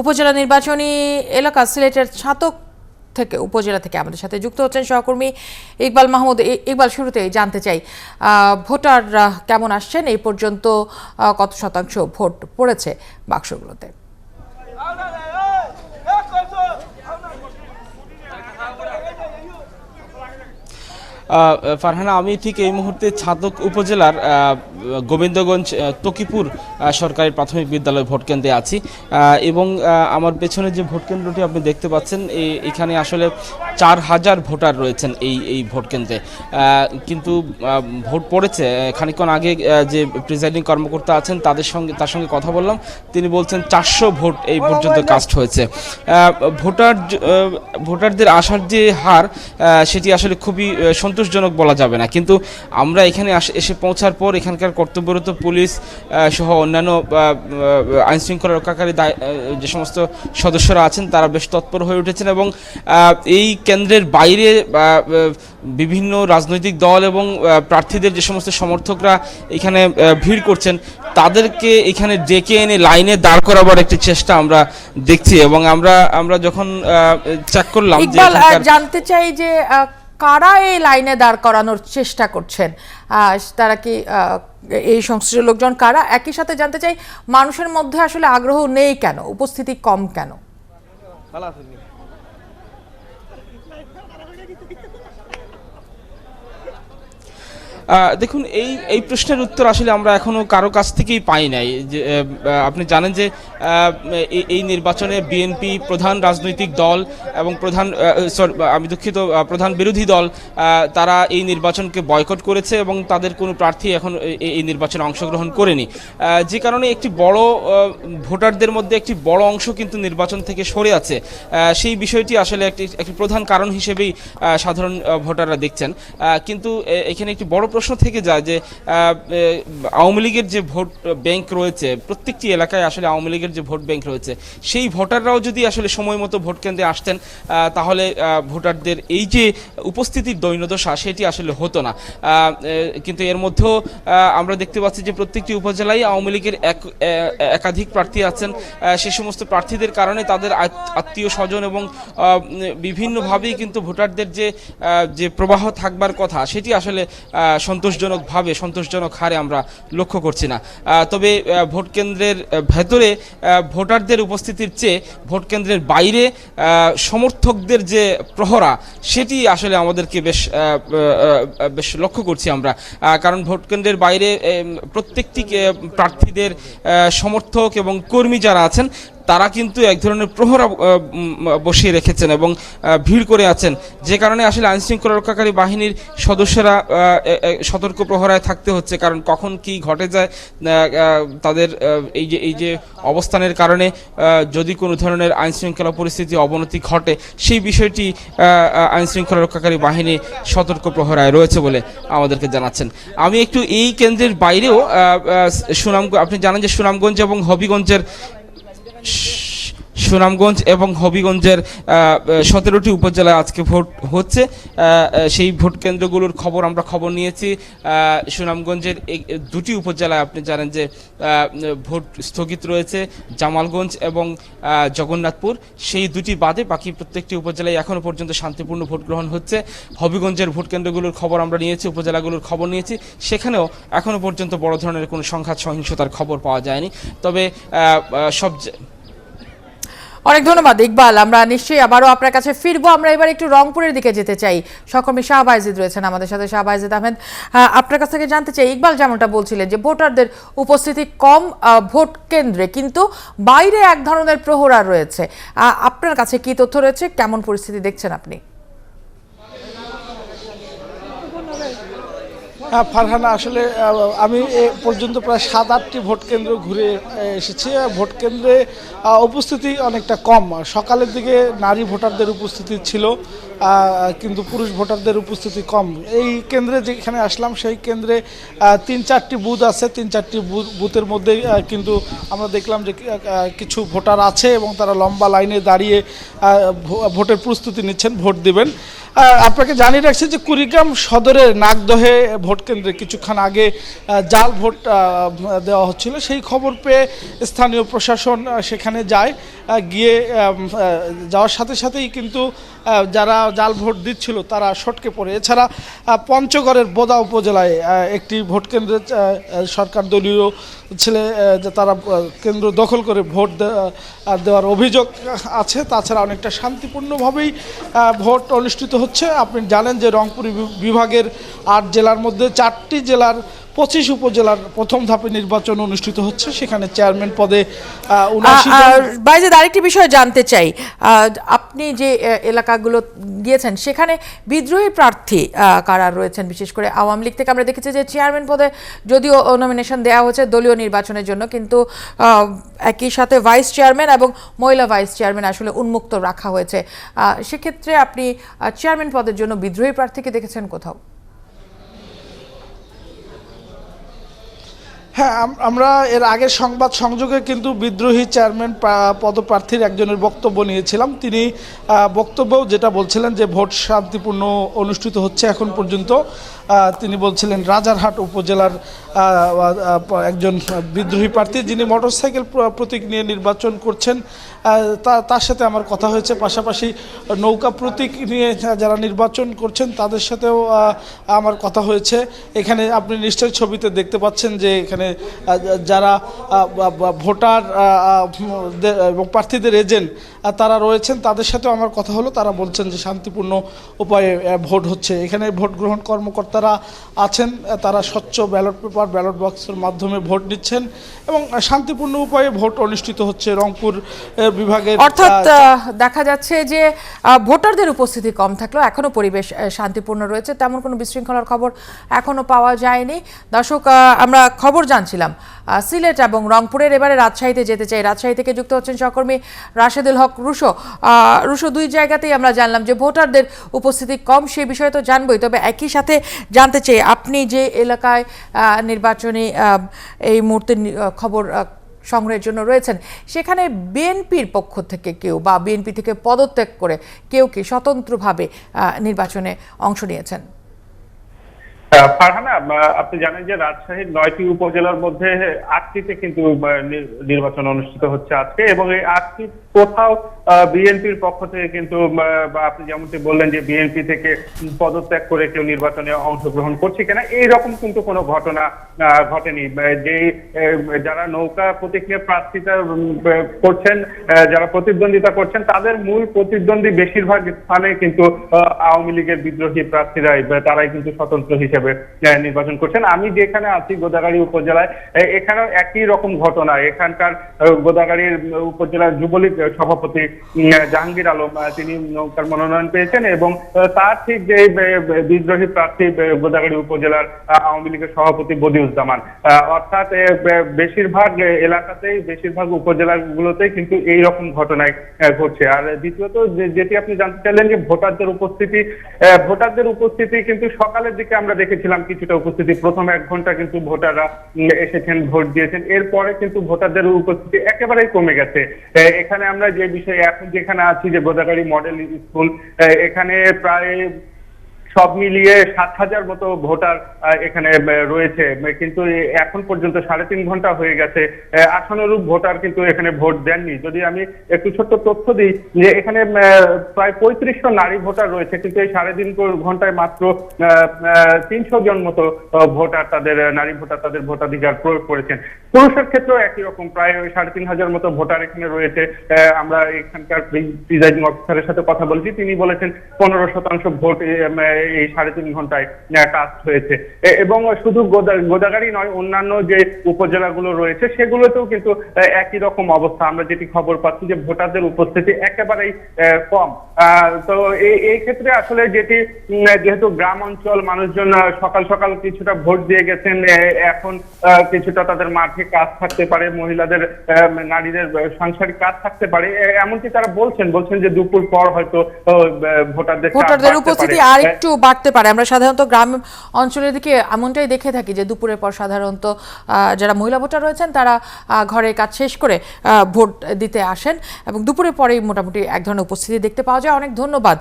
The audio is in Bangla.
উপজেলা নির্বাচনী এলাকা সিলেটের ছাতক থেকে, উপজেলা থেকে আমাদের সাথে যুক্ত হচ্ছেন সহকর্মী ইকবাল মাহমুদ। ইকবাল, শুরুতে জানতে চাই ভোটাররা কেমন আসছেন? এই পর্যন্ত কত শতাংশ ভোট পড়েছে বাক্সগুলোতে? ফারহানা, আমি ঠিক এই মুহূর্তে ছাতক উপজেলার গোবিন্দগঞ্জ তকিপুর সরকারি প্রাথমিক বিদ্যালয় ভোটকেন্দ্রে আছি। এবং আমার পেছনে যে ভোটকেন্দ্রটি আপনি দেখতে পাচ্ছেন এখানে আসলে চার হাজার ভোটার রয়েছেন এই এই ভোট কেন্দ্রে। কিন্তু ভোট পড়েছে। খানিকক্ষণ আগে যে প্রিজাইডিং কর্মকর্তা আছেন, তাদের সঙ্গে, তার সঙ্গে কথা বললাম। তিনি বলছেন চারশো ভোট এই পর্যন্ত কাস্ট হয়েছে। ভোটার ভোটারদের আসার যে হার সেটি আসলে খুবই সন্তোষজনক বলা যাবে না। কিন্তু আমরা এখানে এসে পৌঁছার পর এখানকার কর্তব্যরত পুলিশ সহ অন্যান্য আইনশৃঙ্খলা রক্ষাকারী যে সমস্ত সদস্যরা আছেন, তারা বেশ তৎপর হয়ে উঠেছেন এবং এই কেন্দ্রের বাইরে বিভিন্ন রাজনৈতিক দল এবং প্রার্থীদের যে সমস্ত সমর্থকরা এখানে আহ, ভিড় করছেন তাদেরকে এখানে ডেকে এনে লাইনে দাঁড় করাবার একটি চেষ্টা আমরা দেখছি এবং আমরা আমরা যখন চেক করলাম জানতে চাই যে আহ, কারা এই লাইনে দাঁড় করানোর চেষ্টা করছেন? আহ, তারা কি আহ, এই সংশ্লিষ্ট লোকজন কারা? একই সাথে জানতে চাই মানুষের মধ্যে আসলে আগ্রহ নেই কেন? উপস্থিতি কম কেন? だから俺にとっても大丈夫だよな。দেখুন, এই এই প্রশ্নের উত্তর আসলে আমরা এখনও কারও কাছ থেকেই পাই নাই। যে আপনি জানেন যে এই- নির্বাচনে বিএনপি প্রধান রাজনৈতিক দল এবং প্রধান সরি, আমি দুঃখিত প্রধান বিরোধী দল তারা এই নির্বাচনকে বয়কট করেছে এবং তাদের কোনো প্রার্থী এখন এই নির্বাচনে অংশগ্রহণ করেনি। যে কারণে একটি বড় ভোটারদের মধ্যে একটি বড় অংশ কিন্তু নির্বাচন থেকে সরে আছে। সেই বিষয়টি আসলে একটি একটি প্রধান কারণ হিসেবেই সাধারণ ভোটাররা দেখছেন। কিন্তু এখানে একটি বড় প্রশ্ন থেকে যায় যে আওয়ামী লীগের যে ভোট ব্যাংক রয়েছে, প্রত্যেকটি এলাকায় আসলে আওয়ামী লীগের যে ভোট ব্যাংক রয়েছে, সেই ভোটাররাও যদি আসলে সময় মতো ভোট কেন্দ্রে আসতেন তাহলে ভোটারদের এই যে উপস্থিতির দৈন্যদশা, সেটি আসলে হতো না। কিন্তু এর মধ্যেও আমরা দেখতে পাচ্ছি যে প্রত্যেকটি উপজেলায় আওয়ামী লীগের এক একাধিক প্রার্থী আছেন। সে সমস্ত প্রার্থীদের কারণে তাদের আত্মীয় স্বজন এবং বিভিন্নভাবেই কিন্তু ভোটারদের যে যে প্রবাহ থাকবার কথা, সেটি আসলে সন্তোষজনকভাবে, সন্তোষজনক হারে আমরা লক্ষ্য করছি না। তবে ভোট কেন্দ্রের ভেতরে ভোটারদের উপস্থিতির চেয়ে ভোট কেন্দ্রের বাইরে সমর্থকদের যে প্রহরা, সেটি আসলে আমাদেরকে বেশ বেশ লক্ষ্য করছি আমরা। কারণ ভোট কেন্দ্রের বাইরে প্রত্যেকটি প্রার্থীদের সমর্থক এবং কর্মী যারা আছেন তারা কিন্তু এক ধরনের প্রহরা বসিয়ে রেখেছেন এবং ভিড় করে আছেন। যে কারণে আসলে আইন শৃঙ্খলা রক্ষাকারী বাহিনীর সদস্যরা সতর্ক প্রহরায় থাকতে হচ্ছে। কারণ কখন কি ঘটে যায় তাদের এই যে এই যে অবস্থানের কারণে যদি কোনো ধরনের আইন শৃঙ্খলা পরিস্থিতি অবনতি ঘটে সেই বিষয়টি আহ, আহ, আইন শৃঙ্খলা রক্ষাকারী বাহিনী সতর্ক প্রহরায় রয়েছে বলে আমাদেরকে জানাচ্ছেন। আমি একটু এই কেন্দ্রের বাইরেও সুনাম আপনি জানেন যে সুনামগঞ্জ এবং হবিগঞ্জের সুনামগঞ্জ এবং হবিগঞ্জের সতেরোটি উপজেলায় আজকে ভোট হচ্ছে। সেই ভোট কেন্দ্রগুলোর খবর আমরা খবর নিয়েছি। সুনামগঞ্জের দুটি উপজেলায় আপনি জানেন যে ভোট স্থগিত রয়েছে, জামালগঞ্জ এবং জগন্নাথপুর। সেই দুটি বাদে বাকি প্রত্যেকটি উপজেলায় এখনও পর্যন্ত শান্তিপূর্ণ ভোট গ্রহণ হচ্ছে। হবিগঞ্জের ভোট কেন্দ্রগুলোর খবর আমরা নিয়েছি, উপজেলাগুলোর খবর নিয়েছি। সেখানেও এখনও পর্যন্ত বড় ধরনের কোনো সংঘাত, সহিংসতার খবর পাওয়া যায়নি। তবে সব অনেক ধন্যবাদ ইকবাল। আমরা নিশ্চয়ই আবারও আপনার কাছে ফিরবো। আমরা এবার একটু রংপুরের দিকে যেতে চাই। সহকর্মী শাহবাইজিদ রয়েছেন আমাদের সাথে। শাহবাইজিদ আহমেদ আহ, আপনার কাছ থেকে জানতে চাই ইকবাল যেমনটা বলছিলেন যে ভোটারদের উপস্থিতি কম ভোট কেন্দ্রে কিন্তু বাইরে এক ধরনের প্রহরা রয়েছে। আপনার কাছে কি তথ্য রয়েছে? কেমন পরিস্থিতি দেখছেন আপনি? ফারহানা, আসলে আমি এ পর্যন্ত প্রায় সাত, আটটি ভোট কেন্দ্র ঘুরে এসেছি। ভোট কেন্দ্রে উপস্থিতি অনেকটা কম। সকালের দিকে নারী ভোটারদের উপস্থিতি ছিল কিন্তু পুরুষ ভোটারদের উপস্থিতি কম। এই কেন্দ্রে যেখানে আসলাম, সেই কেন্দ্রে তিন, চারটি বুথ আছে। তিন, চারটি বুথ, বুথের মধ্যে কিন্তু আমরা দেখলাম যে কিছু ভোটার আছে এবং তারা লম্বা লাইনে দাঁড়িয়ে ভোটের প্রস্তুতি নিচ্ছেন, ভোট দিবেন। আপনাকে জানিয়ে রাখছি যে কুড়িগ্রাম সদরের নাগদহে ভোট ভোট কেন্দ্রে কিছুক্ষণ আগে জাল ভোট দেওয়া হচ্ছিল। সেই খবর পেয়ে স্থানীয় প্রশাসন সেখানে যায় গিয়ে যাওয়ার সাথে সাথেই কিন্তু যারা জাল ভোট দিচ্ছিল, তারা সটকে পড়ে। এছাড়া পঞ্চগড়ের বোদা উপজেলায় একটি ভোট কেন্দ্রে সরকার দলীয় ছেলে তারা কেন্দ্র দখল করে ভোট দেওয়ার অভিযোগ আছে। তাছাড়া অনেকটা শান্তিপূর্ণভাবেই ভোট অনুষ্ঠিত হচ্ছে। আপনি জানেন যে রংপুর বিভাগের আট জেলার মধ্যে চারটি জেলার পঁচিশ উপজেলার প্রথম ধাপে নির্বাচন অনুষ্ঠিত হচ্ছে সেখানে চেয়ারম্যান পদে বাইজেদ আরেকটি বিষয় জানতে চাই আপনি যে এলাকাগুলো গিয়েছেন সেখানে বিদ্রোহী প্রার্থী কারা রয়েছেন? বিশেষ করে আওয়ামী লীগ থেকে আমরা দেখেছি যে চেয়ারম্যান পদে যদিও নমিনেশন দেওয়া হয়েছে দলীয় নির্বাচনের জন্য কিন্তু একই সাথে ভাইস চেয়ারম্যান এবং মহিলা ভাইস চেয়ারম্যান আসলে উন্মুক্ত রাখা হয়েছে। সেক্ষেত্রে আপনি চেয়ারম্যান পদের জন্য বিদ্রোহী প্রার্থীকে দেখেছেন কোথাও? হ্যাঁ আম- আমরা এর আগের সংবাদ সংযোগে কিন্তু বিদ্রোহী চেয়ারম্যান পদপ্রার্থীর একজনের বক্তব্য নিয়েছিলাম। তিনি বক্তব্য বক্তব্যও যেটা বলছিলেন যে, ভোট শান্তিপূর্ণ অনুষ্ঠিত হচ্ছে এখন পর্যন্ত। তিনি বলছিলেন, রাজারহাট উপজেলার একজন বিদ্রোহী প্রার্থী, যিনি মোটরসাইকেল প্র- প্রতীক নিয়ে নির্বাচন করছেন। তার সাথে আমার কথা হয়েছে। পাশাপাশি নৌকা প্রতীক নিয়ে যারা নির্বাচন করছেন, তাদের সাথেও আমার কথা হয়েছে। এখানে আপনি নিশ্চয়ই ছবিতে দেখতে পাচ্ছেন যে এখানে যারা ভোটার এবং প্রার্থীদের এজেন্ট তারা রয়েছেন। তাদের সাথেও আমার কথা হলো। তারা বলছেন যে শান্তিপূর্ণ উপায়ে ভোট হচ্ছে। এখানে ভোট গ্রহণ কর্মকর্তারা আছেন তারা স্বচ্ছ ব্যালট পেপার ব্যালট বক্সের মাধ্যমে ভোট নিচ্ছেন এবং শান্তিপূর্ণ উপায়ে ভোট অনুষ্ঠিত হচ্ছে রংপুর বিভাগের অর্থাৎ দেখা যাচ্ছে যে ভোটারদের উপস্থিতি কম থাকলেও এখনও পরিবেশ শান্তিপূর্ণ রয়েছে। তেমন কোনো বিশৃঙ্খলার খবর এখনও পাওয়া যায়নি। দর্শক আমরা খবর জানছিলাম সিলেট এবং রংপুরের এবারে রাজশাহীতে যেতে চাই। রাজশাহী থেকে যুক্ত হচ্ছেন সহকর্মী রাশেদুল হক রুশো। রুশো দুই জায়গাতেই আমরা জানলাম যে ভোটারদের উপস্থিতি কম সে বিষয়ে তো জানবই। তবে একই সাথে জানতে চাই আপনি যে এলাকায় নির্বাচনী এই মুহূর্তে খবর সংগ্রহের জন্য রয়েছেন, সেখানে বিএনপির পক্ষ থেকে কেউ বা বিএনপি থেকে পদত্যাগ করে কেউ কি স্বতন্ত্রভাবে নির্বাচনে অংশ নিয়েছেন? ফারহানা আপনি জানেন যে রাজশাহীর নয়টি উপজেলার মধ্যে আটটিতে কিন্তু নির্বাচন অনুষ্ঠিত হচ্ছে আজকে এবং এই আটটি কোথাও বিএনপির পক্ষ থেকে কিন্তু আপনি যেমনটি বললেন যে বিএনপি থেকে পদত্যাগ করে কেউ নির্বাচনে অংশগ্রহণ করছে কিনা এইরকম কিন্তু কোনো ঘটনা ঘটেনি। যে যারা নৌকা প্রতীক নিয়ে প্রার্থিতা করছেন যারা প্রতিদ্বন্দ্বিতা করছেন, তাদের মূল প্রতিদ্বন্দ্বী বেশিরভাগ স্থানে কিন্তু আওয়ামী লীগের বিদ্রোহী প্রার্থীরাই তারাই কিন্তু স্বতন্ত্র হিসেবে আহ, নির্বাচন করছেন। আমি যেখানে আছি গোদাগাড়ি উপজেলায় এখানেও একই রকম ঘটনা। এখানকার গোদাগাড়ির উপজেলার যুবলীগ সভাপতি জাহাঙ্গীর আলম তিনি নৌকার মনোনয়ন পেয়েছেন এবং তার ঠিক যে বিদ্রোহী প্রার্থী গোদাগাড়ি উপজেলার আওয়ামী লীগের সভাপতি বদিউজ্জামান। অর্থাৎ বেশিরভাগ এলাকাতেই বেশিরভাগ উপজেলাগুলোতেই কিন্তু এই রকম ঘটনায় ঘটছে। আর দ্বিতীয়ত যেটি আপনি জানতে চাইলেন যে ভোটারদের উপস্থিতি ভোটারদের উপস্থিতি কিন্তু সকালের দিকে আমরা দেখেছিলাম কিছুটা উপস্থিতি। প্রথম এক ঘণ্টা কিন্তু ভোটাররা এসেছেন, ভোট দিয়েছেন। এরপরে কিন্তু ভোটারদের উপস্থিতি একেবারেই কমে গেছে। এখানে আমরা যে বিষয়ে, এখন যেখানে আছি যে গোদাগাড়ি মডেল স্কুল এখানে প্রায় সব মিলিয়ে সাত হাজার মতো ভোটার এখানে রয়েছে। কিন্তু এখন পর্যন্ত সাড়ে তিন ঘণ্টা হয়ে গেছে। আহ, আশানুরূপ ভোটার কিন্তু এখানে ভোট দেননি। যদি আমি একটু ছোট্ট তথ্য দিই যে এখানে প্রায় পঁয়ত্রিশশো নারী ভোটার রয়েছে কিন্তু এই সাড়ে তিন ঘন্টায় মাত্র তিনশো জন মতো ভোটার তাদের নারী ভোটার তাদের ভোটাধিকার প্রয়োগ করেছেন। পুরুষের ক্ষেত্রেও একই রকম প্রায় সাড়ে তিন হাজার মতো ভোটার এখানে রয়েছে। আমরা এখানকার প্রিজাইডিং অফিসারের সাথে কথা বলছি। তিনি বলেছেন পনেরো শতাংশ ভোট এই সাড়ে তিন ঘন্টায় কাস্ট হয়েছে। এবং শুধু গোদাগাড়ি নয় অন্যান্য যে উপজেলাগুলো রয়েছে সেগুলোতেও কিন্তু একই রকম অবস্থা। আমরা যেটি খবর পাচ্ছি যে ভোটারদের উপস্থিতি একেবারেই কম। তো এই ক্ষেত্রে আসলে যেটি যেহেতু গ্রাম অঞ্চল মানুষজন সকাল সকাল কিছুটা ভোট দিয়ে গেছেন এখন কিছুটা তাদের মাঠে কাজ থাকতে পারে মহিলাদের নারীদের সাংসারিক কাজ থাকতে পারে। এমনকি তারা বলছেন বলছেন যে দুপুর পর হয়তো ভোটারদের ভোটারদের উপস্থিতি পারে। বাড়তে পারে। আমরা সাধারণত গ্রাম অঞ্চলের দিকে এমনটাই দেখে থাকি যে দুপুরের পর সাধারণত যারা মহিলা ভোটার রয়েছেন তারা ঘরের কাজ শেষ করে ভোট দিতে আসেন এবং দুপুরের পরেই মোটামুটি এক ধরনের উপস্থিতি দেখতে পাওয়া যায়। অনেক ধন্যবাদ।